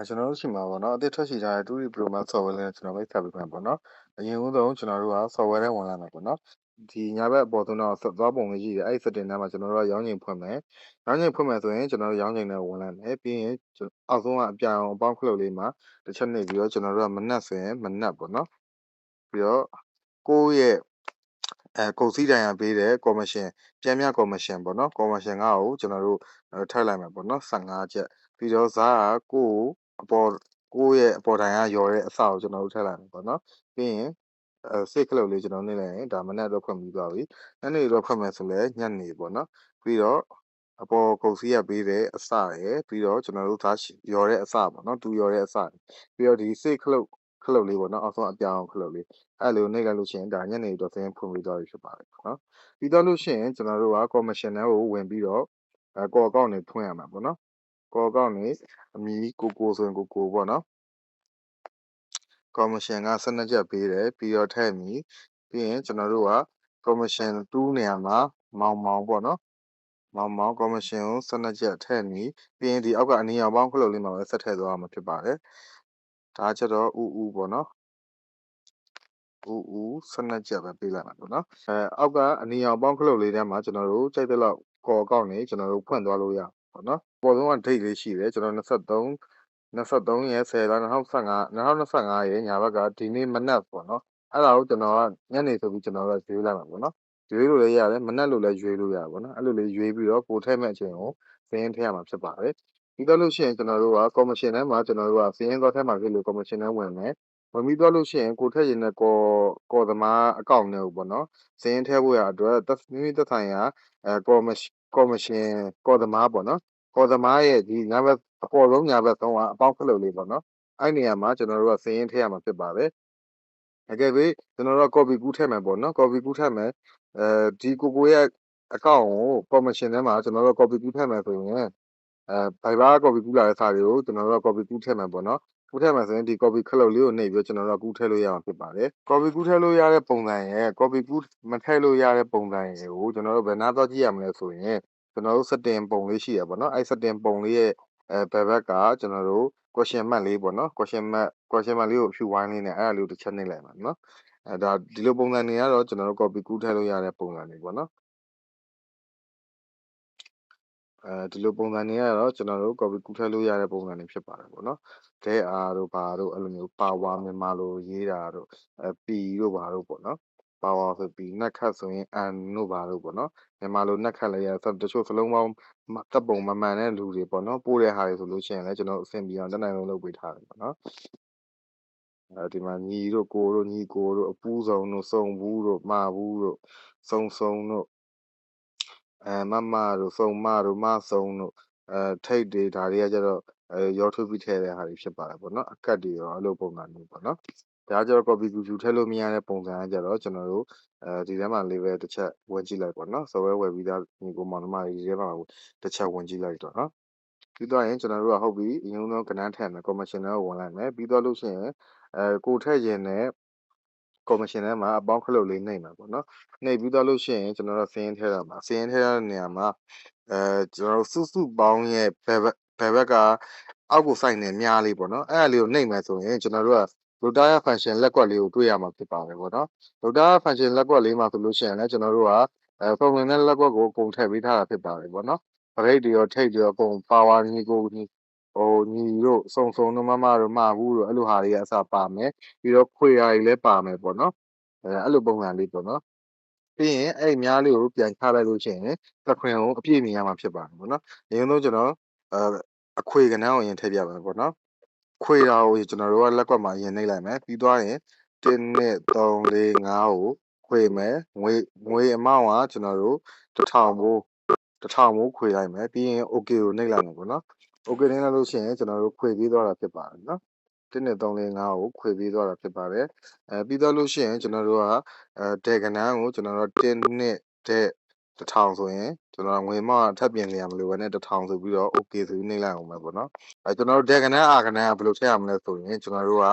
အဲကျွန်တော်တို့ရှိမှာပေါ့နော်အသစ်ထွက်ရှိကြတဲ့ 2D Pro Max software လေးနဲ့ကျွန်တော်မိတ်ဆက်ပေးမှာပေါ့နော်အရင်ဦးဆုံးကျွန်တော်တို့က software ထဲဝင်လာမှာပေါ့နော်ဒီညာဘက်အပေါ်သွင်းတော့သွားပုံလေးရှိတယ်အဲ့ဒီ setting ထဲမှာကျွန်တော်တို့ကရောင်းချိန်ဖွင့်မယ်ရောင်းချိန်ဖွင့်မယ်ဆိုရင်ကျွန်တော်တို့ရောင်းချိန်နဲ့ဝင်လာမယ်ပြီးရင်အောက်ဆုံးကအပြာရောင်အပေါင်းခလုတ်လေးမှာတစ်ချက်နှိပ်ပြီးတော့ကျွန်တော်တို့ကမနက်ဆိုရင်မနက်ပေါ့နော်ပြီးတော့ကိုယ့်ရဲ့အဲကုန်စည်တိုင်ရပေးတဲ့ commission ပြန်မြ commission ပေါ့နော် commission ကကိုကျွန်တော်တို့ထပ်လိုက်မှာပေါ့နော်15ချက်ပြီးတော့ဇာကကိုယ့်ကို အပေါ်ကိုယ့်ရဲ့အပေါ်တိုင်ကရော်တဲ့အစကိုကျွန်တော်တို့ထည့်လိုက်မှာပေါ့နော်ပြီးရင်အဲစိတ်ကလုတ်လေးကျွန်တော်နှိမ့်လိုက်ရင်ဒါမနက်တော့ဖွင့်ပြီးသွားပြီညနေတော့ဖွင့်မယ်ဆိုလဲညနေပေါ့နော်ပြီးတော့အပေါ်ကုန်စည်ရပေးတဲ့အစရယ်ပြီးတော့ကျွန်တော်တို့သားရော်တဲ့အစပေါ့နော်တူရော်တဲ့အစပြီးတော့ဒီစိတ်ကလုတ်ခလုတ်လေးပေါ့နော်အောက်ဆုံးအပြောင်ခလုတ်လေးအဲ့လိုနှိပ်လိုက်လို့ရှိရင်ဒါညနေတော့သင်းဖွင့်ပြီးသွားပြီဖြစ်ပါတယ်နော်ပြီးတော့လို့ရှိရင်ကျွန်တော်တို့က commission တွေကိုဝင်ပြီးတော့အဲကော်အကောင့်တွေဖွင့်ရမှာပေါ့နော် ကော်အကောင့်တွေအမီကိုကိုဆိုရင်ကိုကိုပေါ့နော်ကော်မရှင်က12ချက်ပေးတယ်ပြီးတော့ထည့်မီပြီးရင်ကျွန်တော်တို့ကကော်မရှင်2နေရာမှာမောင်မောင်ပေါ့နော်မောင်မောင်ကော်မရှင်ကို12ချက်ထည့်မီပြီးရင်ဒီအောက်ကအနီရောင်ပေါင်းခလုတ်လေးမှာပဲဆက်ထည့်သွားမှာဖြစ်ပါတယ်ဒါချက်တော့ဥဥပေါ့နော်ဥဥ12ချက်ပဲပေးလိုက်မှာပေါ့နော်အဲအောက်ကအနီရောင်ပေါင်းခလုတ်လေးထဲမှာကျွန်တော်တို့ကြိုက်တဲ့လောက်ကော်အကောင့်နေကျွန်တော်တို့ဖွင့်သွားလို့ရ ပေါ့နော်ပေါ်ဆုံးက date လေးရှိတယ် ကျွန်တော် 23 23ရက်10 လ 2015 2025ရဲ့ညာဘက်က ဒီနေ့မနက်ပေါ့နော် အဲ့ဒါကို ကျွန်တော်က ညနေဆိုပြီး ကျွန်တော်က ရွေးလိုက်မှာပေါ့နော် ရွေးလို့လည်းရတယ် မနက်လို့လည်း ရွေးလို့ရတယ်ပေါ့နော် အဲ့လိုလေးရွေးပြီးတော့ပို့ထည့်မဲ့အချိန်ကိုစင်းထည့်ရမှာ ဖြစ်ပါတယ် ပြီးတော့လို့ရှိရင် ကျွန်တော်တို့က commission ထဲမှာ ကျွန်တော်တို့ကစင်းသွားထည့်မှာဖြစ်လို့ commission ထဲဝင်မယ် ဝင်ပြီးတော့လို့ရှိရင် ကိုထည့်ရင်လည်းကော်ကော်သမား အကောင့်နဲ့ပေါ့နော်စင်းထည့်ဖို့ရအတွက် မိမိသက်ဆိုင်ရာအဲ commission commission ကော်သမားပေါ့နော်ကော်သမားရဲ့ဒီညာဘက်အပေါ်ဆုံးညာဘက်ဆုံးကအပေါင်းခလုတ်လေးပေါ့နော်အဲ့နေရာမှာကျွန်တော်တို့ကစင်းထည့်ရမှာဖြစ်ပါတယ်အကယ်၍ကျွန်တော်တို့က copy ကူးထည့်မယ်ပေါ့နော် copy ကူးထည့်မယ်အဲဒီကိုကိုရဲ့အကောင့်ကို commission ထဲမှာကျွန်တော်တို့ copy ကူးထည့်မယ်ဆိုရင်အဲ Viber copy ကူးလာတဲ့စာတွေကိုကျွန်တော်တို့က copy ကူးထည့်မယ်ပေါ့နော် ကူးထည့်မယ်ဆိုရင်ဒီ copy ခလုတ်လေးကိုနှိပ်ပြီးကျွန်တော်တို့ကကူးထည့်လို့ရမှာဖြစ်ပါတယ် copy ကူးထည့်လို့ရတဲ့ပုံစံရဲ့ copy ကူးမထည့်လို့ရတဲ့ပုံစံရဲ့ကိုကျွန်တော်တို့ဘယ်နာတော့ကြည့်ရမလဲဆိုရင်ကျွန်တော်တို့ setting ပုံလေးရှိရပါတော့အဲ့ setting ပုံလေးရဲ့အဲဘယ်ဘက်ကကျွန်တော်တို့ question mark လေးပေါ့နော် question mark question mark လေးကိုဖြူဝိုင်းလေးနဲ့အဲ့ဒါလေးကိုတစ်ချက်နှိပ်လိုက်ပါနော်အဲဒါဒီလိုပုံစံတွေကတော့ကျွန်တော်တို့ copy ကူးထည့်လို့ရတဲ့ပုံစံတွေပေါ့နော် အဲဒီလိုပုံစံတွေကတော့ ကျွန်တော်တို့ copy ကူးထည့်လို့ရတဲ့ပုံစံတွေ ဖြစ်ပါတယ်ပေါ့နော်။ there are တို့ ဘာတို့ အဲ့လိုမျိုး power မြန်မာလိုရေးတာတို့အဲ p တို့ ဘာတို့ပေါ့နော်။ power ဆို p နက်ခတ်ဆိုရင် an တို့ ဘာတို့ပေါ့နော်။မြန်မာလို နက်ခတ်လည်းရတချို့စလုံးပေါင်းတပ်ပုံမမှန်တဲ့လူတွေပေါ့နော်။ပို့တဲ့ဟာတွေဆိုလို့ရှိရင်လည်း ကျွန်တော်အဆင်ပြေအောင်တတ်နိုင်ဆုံး လုပ်ပေးထားတယ်ပေါ့နော်။အဲဒီမှာ ညီတို့ ကိုတို့ ညီကိုတို့ အပူးဆောင်တို့ စုံဘူးတို့မှာဘူးတို့ စုံစုံတို့ အဲမမတို့စုံမတို့မစုံတို့ အဲထိတ်တွေ ဒါတွေကကျတော့ အဲရောထုတ်ပြီးထည့်တဲ့ဟာတွေ ဖြစ်ပါတယ်ပေါ့နော် အကတ်တွေရော အဲ့လိုပုံစံမျိုးပေါ့နော် ဒါကျတော့ copy view ထည့်လို့မရတဲ့ပုံစံကကျတော့ ကျွန်တော်တို့ အဲဒီထဲမှာ level တစ်ချက်ဝင်ကြည့်လိုက်ပေါ့နော် software ဝယ်ပြီးသား ညီကို မောင်နှမတွေ ဒီထဲမှာ တစ်ချက်ဝင်ကြည့်လိုက်တော့နော် ပြီးတော့ရင် ကျွန်တော်တို့က ဟုတ်ပြီ အရင်ဆုံးကဏ္ဍထည့်မယ် commission ကို ဝင်လိုက်မယ် ပြီးတော့လို့ရှိရင် အဲကိုထည့်ရင် လည်း commission ထဲမှာအပေါင်းခလုတ်လေးနှိပ်မှာပေါ့နော်နှိပ်ပြီးတော့လို့ရှိရင်ကျွန်တော်တို့စင်းထဲတာမှာစင်းထဲတဲ့နေရာမှာအဲကျွန်တော်တို့စုစုပေါင်းရဲ့ဘယ်ဘက်ဘယ်ဘက်ကအောက်ကိုစိုက်နေများလေးပေါ့နော်အဲ့ဒါလေးကိုနှိပ်မယ်ဆိုရင်ကျွန်တော်တို့က router function လက်ကွက်လေးကိုတွေ့ရမှာဖြစ်ပါတယ်ပေါ့နော် router function လက်ကွက်လေးမှာဆိုလို့ရှိရင်လည်းကျွန်တော်တို့ကအဲ function နဲ့လက်ကွက်ကိုအကုန်ထည့်ပေးထားတာဖြစ်ပါတယ်ပေါ့နော်ပရိတ်တွေရောထိတ်တွေရောအကုန် power ညီကိုညီ ဟိုညီတို့စုံစုံတို့မမတို့မှာဘူးတို့အဲ့လိုဟာတွေကအစပါမယ်ပြီးတော့ခွေရာတွေလည်းပါမယ်ပေါ့နော်အဲအဲ့လိုပုံစံလေးပေါ့နော်ပြီးရင်အဲ့များလေးကိုပြန်ချလိုက်လို့ရှိရင်သခွင်ကိုအပြည့်မြင်ရမှာဖြစ်ပါတယ်ပေါ့နော်အရင်ဆုံးကျွန်တော်အဲအခွေကဏ္ဍကိုရင်ထည့်ပြပါမယ်ပေါ့နော်ခွေတာကိုကျွန်တော်တို့ကလက်ကွက်မှာရင်နှိပ်လိုက်မယ်ပြီးသွားရင်1 2 3 4 5ကိုခွေမယ်ငွေငွေအမောင်းကကျွန်တော်တို့1000ဘိုး1000ဘိုးခွေလိုက်မယ်ပြီးရင် okay ကိုနှိပ်လိုက်မယ်ပေါ့နော် okay နှိပ်လိုက်လို့ရှိရင်ကျွန်တော်တို့ခွေပြီးသွားတာဖြစ်ပါတယ်နော်1 2 3 4 5ကိုခွေပြီးသွားတာဖြစ်ပါတယ်အဲပြီးတော့လို့ရှိရင်ကျွန်တော်တို့ကအဲဒေကနန်းကိုကျွန်တော်တို့1 2တဲ့1000ဆိုရင်ကျွန်တော်ငွေမောက်ထပ်ပြင်နေရမလို့ပဲနဲ့1000ဆိုပြီးတော့ okay ဆိုပြီးနှိပ်လိုက်အောင်ပဲပေါ့နော်အဲကျွန်တော်တို့ဒေကနန်းအာကနန်းကဘယ်လိုထည့်ရမလဲဆိုရင်ကျွန်တော်တို့က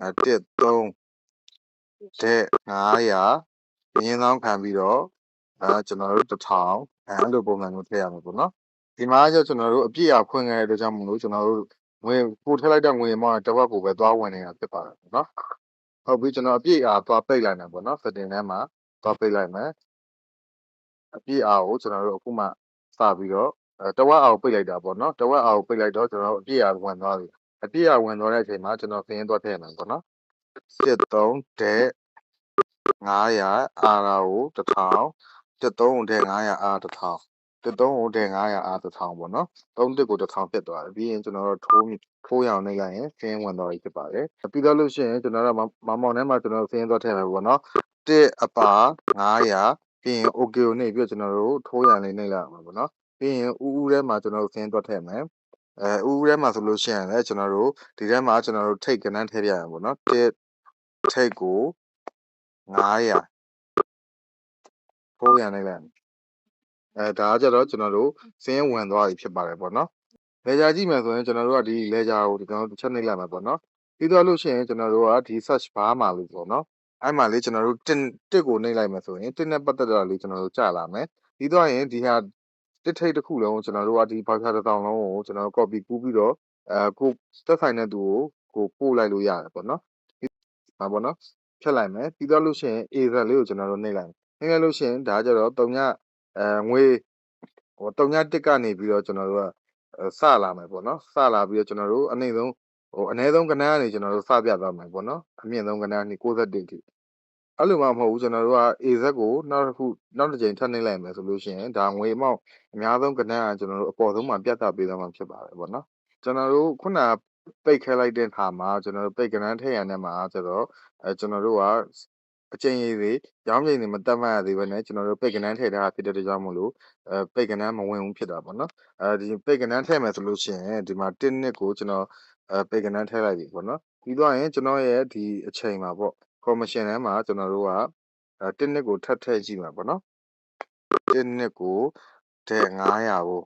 အဲ1 3တဲ့900ရင်းဆောင်ခံပြီးတော့အဲကျွန်တော်တို့1000အဲလိုပုံစံမျိုးထည့်ရမှာပေါ့နော် ဒီမှာကျကျွန်တော်တို့အပြည့်အခွင့်ခဲ့တဲ့အတွက်ကြောင့်မလို့ကျွန်တော်တို့ငွေပို့ထည့်လိုက်တဲ့ငွေမှတစ်ဝက်ကိုပဲသွားဝင်နေတာဖြစ်ပါတယ်ပေါ့နော်ဟုတ်ပြီကျွန်တော်အပြည့်အားသွားပိတ်လိုက်မယ်ပေါ့နော် setting ထဲမှာသွားပိတ်လိုက်မယ်အပြည့်အားကိုကျွန်တော်တို့အခုမှစပြီးတော့တဝက်အားကိုပိတ်လိုက်တာပေါ့နော်တဝက်အားကိုပိတ်လိုက်တော့ကျွန်တော်အပြည့်အားဝင်သွားပြီအပြည့်အားဝင်သွားတဲ့အချိန်မှာကျွန်တော်စာရင်းသွားထည့်မယ်ပေါ့နော်73ဒက်900အာရာကို1000 73ဒက်900အာ1000 73ကိုတဲ့900အာ1000ပေါ့နော်3တစ်ကို1000ဖြစ်သွားတယ်ပြီးရင်ကျွန်တော်တို့ထိုးထိုးရအောင်နေလိုက်ရင်သင်ဝင်သွားပြီဖြစ်ပါတယ်ပြီးတော့လို့ရှိရင်ကျွန်တော်တို့မမောင်ထဲမှာကျွန်တော်သင်သွားထည့်မယ်ပေါ့နော်တစ်အပါ900ပြီးရင် okay ကိုနှိပ်ပြီးတော့ကျွန်တော်တို့ထိုးရန်လေးနှိပ်လိုက်အောင်ပေါ့နော်ပြီးရင်ဥဥထဲမှာကျွန်တော်တို့သင်သွားထည့်မယ်အဲဥဥထဲမှာဆိုလို့ရှိရင်လည်းကျွန်တော်တို့ဒီထဲမှာကျွန်တော်တို့ထိတ်ကနန်းထည့်ပြရအောင်ပေါ့နော်တစ်ထိတ်ကို900ထိုးရန်နှိပ်လိုက် အဲဒါကကြတော့ကျွန်တော်တို့စင်းဝင်သွားပြီဖြစ်ပါတယ်ပေါ့နော်လေဂျာကြည့်မယ်ဆိုရင်ကျွန်တော်တို့ကဒီလေဂျာကိုဒီကျွန်တော်တို့တစ်ချက်နှိပ်လိုက်မှာပေါ့နော်ပြီးတော့လို့ရှိရင်ကျွန်တော်တို့ကဒီ search bar မှာလို့ပေါ့နော်အဲ့မှာလေးကျွန်တော်တို့တစ်တစ်ကိုနှိပ်လိုက်မယ်ဆိုရင်တစ်နဲ့ပတ်သက်တာလေးကျွန်တော်တို့ကြာလာမယ်ပြီးတော့ရင်ဒီဟာတစ်ထိတ်တစ်ခုလုံးကိုကျွန်တော်တို့ကဒီ voucher တစ်တောင်လုံးကိုကျွန်တော်တို့ copy ကူးပြီးတော့အဲကိုသက်ဆိုင်တဲ့သူကိုကိုပို့လိုက်လို့ရတယ်ပေါ့နော်ဟာပေါ့နော်ဖြတ်လိုက်မယ်ပြီးတော့လို့ရှိရင် A Z လေးကိုကျွန်တော်တို့နှိပ်လိုက်နှိပ်လိုက်လို့ရှိရင်ဒါကြတော့တုံည အဲငွေဟိုတုံညတစ်ကနေပြီးတော့ကျွန်တော်တို့ကစလာမယ်ပေါ့နော်စလာပြီးတော့ကျွန်တော်တို့အနှိမ့်ဆုံးဟိုအနည်းဆုံးကဏ္ဍကနေကျွန်တော်တို့စပြသွားမယ်ပေါ့နော်အမြင့်ဆုံးကဏ္ဍကနေ61အထိအဲ့လိုမှမဟုတ်ဘူးကျွန်တော်တို့က AZ ကိုနောက်တစ်ခုနောက်တစ်ချိန်ထပ်နှိပ်လိုက်မယ်ဆိုလို့ရှိရင်ဒါငွေအမောက်အများဆုံးကဏ္ဍကကျွန်တော်တို့အပေါ်ဆုံးမှာပြတ်တာပေးသွားမှာဖြစ်ပါတယ်ပေါ့နော်ကျွန်တော်တို့ခုနပိတ်ခဲလိုက်တဲ့ခါမှာကျွန်တော်တို့ပိတ်ကဏ္ဍထည့်ရတဲ့မှာကျတော့အဲကျွန်တော်တို့က အချိန်ရည်တွေရောင်းချိန်တွေမတက်မှတ်ရသေးဘဲနဲ့ကျွန်တော်တို့ပိတ်ကဏ္ဍထည့်ထားတာဖြစ်တဲ့အတွက်ကြောင့်မို့လို့အဲပိတ်ကဏ္ဍမဝင်ဘူးဖြစ်တာပေါ့နော်အဲဒီပိတ်ကဏ္ဍထည့်မယ်ဆိုလို့ရှိရင်ဒီမှာ1နှစ်ကိုကျွန်တော်အဲပိတ်ကဏ္ဍထည့်လိုက်ပြီပေါ့နော်ပြီးတော့ရင်ကျွန်တော်ရဲ့ဒီအချိန်မှာပေါ့ commission ထဲမှာကျွန်တော်တို့ကအဲ1နှစ်ကိုထပ်ထည့်ကြည့်မှာပေါ့နော်1နှစ်ကိုတဲ့900ကို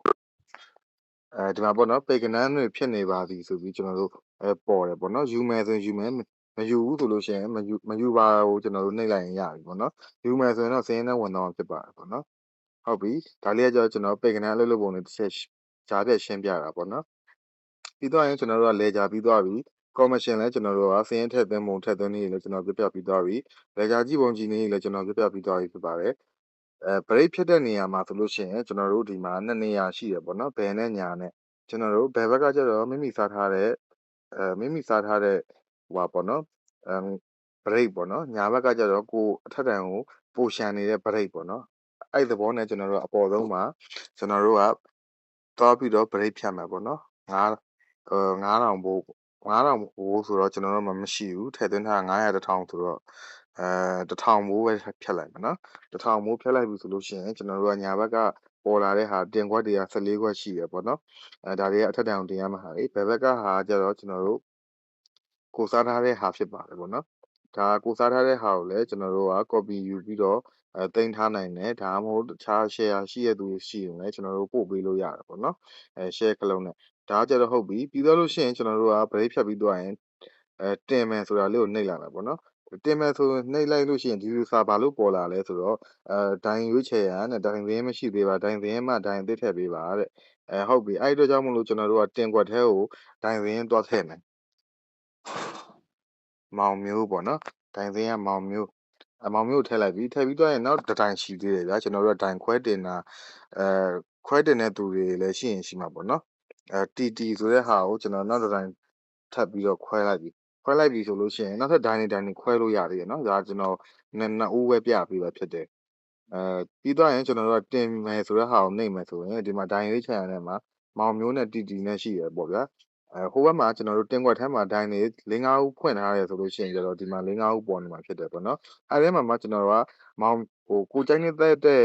အဲဒီမှာပေါ့နော်ပေကနန်းတွေဖြစ်နေပါသည်ဆိုပြီးကျွန်တော်တို့အဲပေါ်တယ်ပေါ့နော်ယူမယ်ဆိုရင်ယူမယ် မယူဘူးဆိုလို့ရှိရင်မယူမယူပါဘူးကျွန်တော်တို့နှိပ်လိုက်ရင်ရပြီပေါ့နော်ယူမယ်ဆိုရင်တော့စင်းနဲ့ဝင်တော့ဖြစ်ပါတယ်ပေါ့နော်ဟုတ်ပြီဒါလေးကကျတော့ကျွန်တော်ပေကနန်းအလုပ်လုပ်ပုံတွေတစ်ချက်ကြားပြရှင်းပြတာပေါ့နော်ပြီးတော့ရင်ကျွန်တော်တို့ကလေဂျာပြီးသွားပြီ commission လည်းကျွန်တော်တို့ကစင်းထည့်သွင်းပုံထည့်သွင်းနည်းလည်းကျွန်တော်ပြပြပြီးသွားပြီလေဂျာကြည့်ပုံကြည့်နည်းလည်းကျွန်တော်ပြပြပြီးသွားပြီဖြစ်ပါတယ်အဲ break ဖြစ်တဲ့နေရာမှာဆိုလို့ရှိရင်ကျွန်တော်တို့ဒီမှာနှစ်နေရာရှိတယ်ပေါ့နော်ဘယ်နဲ့ညာနဲ့ကျွန်တော်တို့ဘယ်ဘက်ကကျတော့မိမိစားထားတဲ့အဲမိမိစားထားတဲ့ ဟိုပါပေါ့နော်အမ် break ပေါ့နော်ညာဘက်ကကျတော့ကိုအထက်တန်ကိုပိုရှန်နေတဲ့ break ပေါ့နော်အဲ့ဒီသဘောနဲ့ကျွန်တော်တို့အပေါ်ဆုံးမှာကျွန်တော်တို့ကသွားပြီးတော့ break ဖြတ်မှာပေါ့နော်ငါအဲ9000ဘိုး9000ဘိုးဆိုတော့ကျွန်တော်တို့မှမရှိဘူးထည့်သွင်းထား900 1000ဆိုတော့အဲ1000ဘိုးပဲဖြတ်လိုက်မယ်နော်1000ဘိုးဖြတ်လိုက်ပြီဆိုလို့ရှိရင်ကျွန်တော်တို့ကညာဘက်ကပေါ်လာတဲ့ဟာတင်ခွက်တွေက14ခွက်ရှိရပေါ့နော်အဲဒါတွေကအထက်တန်အောင်တင်ရမှာဟာလေဘယ်ဘက်ကဟာကျတော့ကျွန်တော်တို့ ကိုစားထားတဲ့ဟာဖြစ်ပါတယ်ပေါ့နော်ဒါကိုစားထားတဲ့ဟာကိုလည်းကျွန်တော်တို့က copy ယူပြီးတော့အဲတင်ထားနိုင်တယ်ဒါမှမဟုတ်တခြား share ရှိရသူရှိရင်လည်းကျွန်တော်တို့ပို့ပေးလို့ရတယ်ပေါ့နော်အဲ share ကလုံးနဲ့ဒါကြတော့ဟုတ်ပြီပြီးတော့လို့ရှိရင်ကျွန်တော်တို့က break ဖြတ်ပြီးသွားရင်အဲတင်မယ်ဆိုတာလေးကိုနှိပ်လိုက်မယ်ပေါ့နော်တင်မယ်ဆိုနှိပ်လိုက်လို့ရှိရင်ဒီ user ဘာလို့ပေါ်လာလဲဆိုတော့အဲဒိုင်ရွေးချယ်ရန်တဲ့ဒိုင်သင်းမရှိသေးပါဒိုင်သင်းမှဒိုင်အသစ်ထည့်ပေးပါတဲ့အဲဟုတ်ပြီအဲ့ဒီအတွက်ကြောင့်မလို့ကျွန်တော်တို့ကတင်ကွက်ထဲကိုဒိုင်သင်းတွားထည့်မယ် မောင်မျိုးပေါ့နော်ဒိုင်သင်းကမောင်မျိုးအမောင်မျိုးထည့်လိုက်ပြီထည့်ပြီးတော့ရင်နောက်တစ်တိုင်ရှိသေးတယ်ဗျာကျွန်တော်တို့ကဒိုင်ခွဲတင်တာအဲခွဲတင်တဲ့သူတွေလည်းရှိရင်ရှိမှာပေါ့နော်အဲ TT ဆိုတဲ့ဟာကိုကျွန်တော်နောက်တစ်တိုင်ထပ်ပြီးတော့ခွဲလိုက်ပြီခွဲလိုက်ပြီဆိုလို့ရှိရင်နောက်ထပ်ဒိုင်နေဒိုင်နေခွဲလို့ရသေးတယ်နော်ဒါကျွန်တော်နှစ်နှစ်ဦးပဲပြပေးပါဖြစ်တယ်အဲပြီးတော့ရင်ကျွန်တော်တို့ကတင်မယ်ဆိုတဲ့ဟာကိုနှိပ်မယ်ဆိုရင်ဒီမှာဒိုင်ရွေးချယ်ရတဲ့မှာမောင်မျိုးနဲ့ TT နဲ့ရှိရပေါ့ဗျာ အဲဟိုဘက်မှာကျွန်တော်တို့တင်ကွက်ထဲမှာဒိုင်နေ၄၅ဦးဖွင့်ထားရဲဆိုလို့ရှိရင်ကျတော့ဒီမှာ၄၅ဦးပေါ်နေမှာဖြစ်တယ်ပေါ့နော်အဲဒီမှာမှကျွန်တော်တို့ကမောင်ဟိုကိုကြိုက်နေတဲ့တဲ့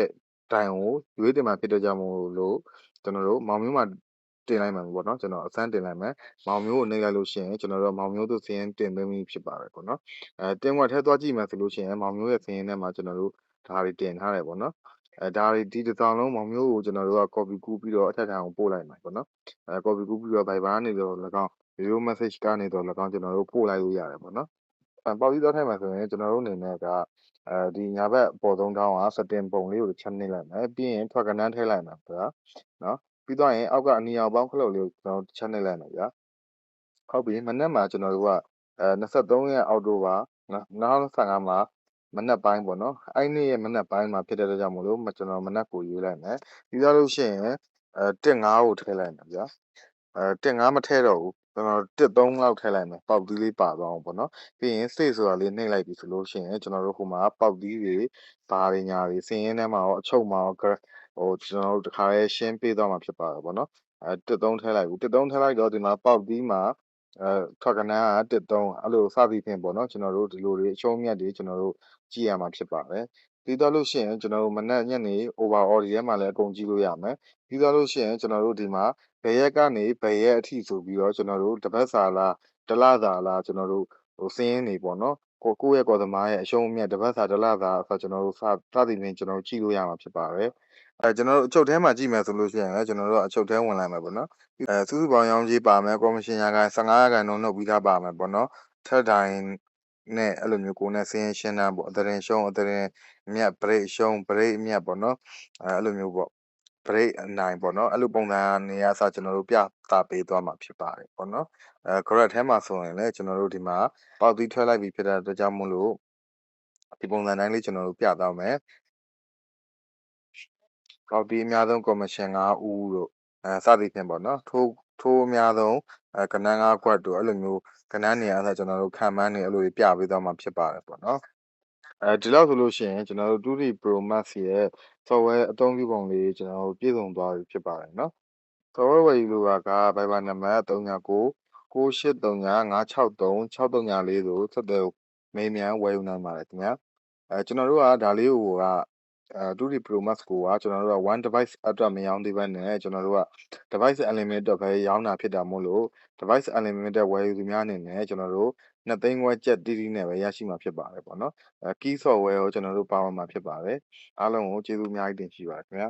ဒိုင်ကိုရွေးတင်မှာဖြစ်တဲ့ကြောင့်မို့လို့ကျွန်တော်တို့မောင်မျိုးမှာတင်လိုက်မှာပေါ့နော်ကျွန်တော်အစမ်းတင်လိုက်မယ်မောင်မျိုးကိုနှိပ်လိုက်လို့ရှိရင်ကျွန်တော်တို့မောင်မျိုးတို့စရင်တင်သွင်းပြီးဖြစ်ပါတယ်ပေါ့နော်အဲတင်ကွက်ထဲသွားကြည့်မယ်ဆိုလို့ရှိရင်မောင်မျိုးရဲ့စရင်ထဲမှာကျွန်တော်တို့ဒါတွေတင်ထားတယ်ပေါ့နော် အဲဒါတွေဒီတစ်စောင်းလုံးမောင်မျိုးကိုကျွန်တော်တို့က copy ကူးပြီးတော့အထက်ထံကိုပို့လိုက်မှာပေါ့နော်အဲ copy ကူးပြီးတော့ Viber ကနေတော့၎င်း video message ကနေတော့၎င်းကျွန်တော်တို့ပို့လိုက်လို့ရတယ်ပေါ့နော်အဲပေါက်ပြီးတော့ထိုင်မှာဆိုရင်ကျွန်တော်တို့အနေနဲ့ကအဲဒီညာဘက်အပေါ်ဆုံးတောင်းက setting ပုံလေးကိုချက်နှိပ်လိုက်မယ်ပြီးရင်ထွက်ကနန်းထည့်လိုက်မှာဗျာနော်ပြီးတော့ရင်အောက်ကအနီအောင်ပေါင်းခလုတ်လေးကိုကျွန်တော်ချက်နှိပ်လိုက်မယ်ဗျာဟုတ်ပြီမနက်မှာကျွန်တော်တို့ကအဲ23ရက်အောက်တိုဘာနော်2015မှာ မနက်ပိုင်းပေါ့နော် အဲ့နေ့ရဲ့ မနက်ပိုင်းမှာ ဖြစ်တဲ့အတွက်ကြောင့်မလို့ ကျွန်တော် မနက်ကို ရွေးလိုက်မယ် ပြီးသွားလို့ရှိရင်အဲ1.5ကို ထည့်လိုက်မယ်ဗျာအဲ1.5မထည့်တော့ဘူး ကျွန်တော်1.3လောက် ထည့်လိုက်မယ် ပေါက်သီးလေး ပါသွားအောင်ပေါ့နော် ပြီးရင်စိတ်ဆိုတာလေး နှိပ်လိုက်ပြီဆိုလို့ရှိရင် ကျွန်တော်တို့ ဟိုမှာ ပေါက်သီးတွေ ဘာတွေ ညာတွေစင်ရင်းထဲမှာရော အချုပ်မှာရောဟိုကျွန်တော်တို့ တခါလေးရှင်းပေးသွားမှာ ဖြစ်ပါတယ်ပေါ့နော်အဲ1.3ထည့်လိုက်ဘူး1.3ထည့်လိုက်တော့ ဒီမှာ ပေါက်သီးမှာ အဲထွက်ကနန်းက1.3အဲ့လိုစသည်ဖြင့်ပေါ့နော်ကျွန်တော်တို့ဒီလိုတွေအရှုံးမြတ်တွေကျွန်တော်တို့ကြည့်ရမှာဖြစ်ပါတယ်ပြီးတော့လို့ရှိရင်ကျွန်တော်တို့မနက်ညနေ overall ဒီထဲမှာလည်းအကုန်ကြည့်လို့ရမယ်ပြီးတော့လို့ရှိရင်ကျွန်တော်တို့ဒီမှာဘယ်ရက်ကနေဘယ်ရက်အထိဆိုပြီးတော့ကျွန်တော်တို့တပတ်စာလားတစ်လစာလားကျွန်တော်တို့ဟိုစင်းရင်းနေပေါ့နော်ကိုကိုယ့်ရဲ့ကော်သမားရဲ့အရှုံးအမြတ်တပတ်စာတစ်လစာဆိုကျွန်တော်တို့စစသည်ဖြင့်ကျွန်တော်တို့ကြည့်လို့ရမှာဖြစ်ပါတယ် အဲကျွန်တော်တို့အချုပ်ထဲမှာကြည့်မယ်ဆိုလို့ရှိရင်လည်းကျွန်တော်တို့အချုပ်ထဲဝင်လိုက်မယ်ပေါ့နော်အဲစုစုပေါင်းရောင်းကြီးပါမယ်ကော်မရှင်ရာခိုင်15ရာခိုင်နှုန်းနှုတ်ပြီးသားပါမယ်ပေါ့နော်ထက်တိုင်းနဲ့အဲ့လိုမျိုးကိုယ်နဲ့စင်းရှင်းတန်းပေါ့အတရင်ရှုံးအတရင်မြတ်ဘရိတ်ရှုံးဘရိတ်မြတ်ပေါ့နော်အဲအဲ့လိုမျိုးပေါ့ဘရိတ်အနိုင်ပေါ့နော်အဲ့လိုပုံစံနေရာစကျွန်တော်တို့ပြတာပေးသွားမှာဖြစ်ပါတယ်ပေါ့နော်အဲ correct ထဲမှာဆိုရင်လည်းကျွန်တော်တို့ဒီမှာပေါက်သီးထွက်လိုက်ပြီဖြစ်တဲ့အတွက်ကြောင့်မို့လို့ဒီပုံစံတိုင်းလေးကျွန်တော်တို့ပြသွားမယ်ပေါ က်သီးအများဆုံးကော်မရှင်5ဦးတို့အဲစသည်ဖြင့်ပေါ့နော်ထိုးထိုးအများဆုံးအဲကနန်း5ခွက်တို့အဲ့လိုမျိုးကနန်းနေရာဆိုကျွန်တော်တို့ခံမှန်းနေအဲ့လိုပြပေးသွားမှာဖြစ်ပါတယ်ပေါ့နော်အဲဒီလောက်ဆိုလို့ရှိရင်ကျွန်တော်တို့ 2D Pro Max ရဲ့ software အသုံးပြုပုံလေးကျွန်တော်တို့ပြည့်စုံသွားပြီဖြစ်ပါတယ်နော် software ဝယ်ယူလိုတာက Viber နံပါတ်39 9839 563 634ဆိုဆက်သွယ်မေးမြန်းဝယ်ယူနိုင်ပါတယ်ခင်ဗျာအဲကျွန်တော်တို့ကဒါလေးကိုကအဲ 2D Pro Max ကိုကကျွန်တော်တို့က one device အတွက်မရောင်းသေးဘဲနဲ့ကျွန်တော်တို့က device unlimited အတွက်ပဲရောင်းတာဖြစ်တာမို့လို့ device unlimited ဝယ်ယူသူများအနေနဲ့ကျွန်တော်တို့2သိန်းခွဲကျပ်တီးတီးနဲ့ပဲရရှိမှာဖြစ်ပါတယ်ပေါ့နော်အဲ key software ကိုကျွန်တော်တို့ပါဝင်မှာဖြစ်ပါတယ်အားလုံးကိုကျေးဇူးအများကြီးတင်ရှိပါတယ်ခင်ဗျာ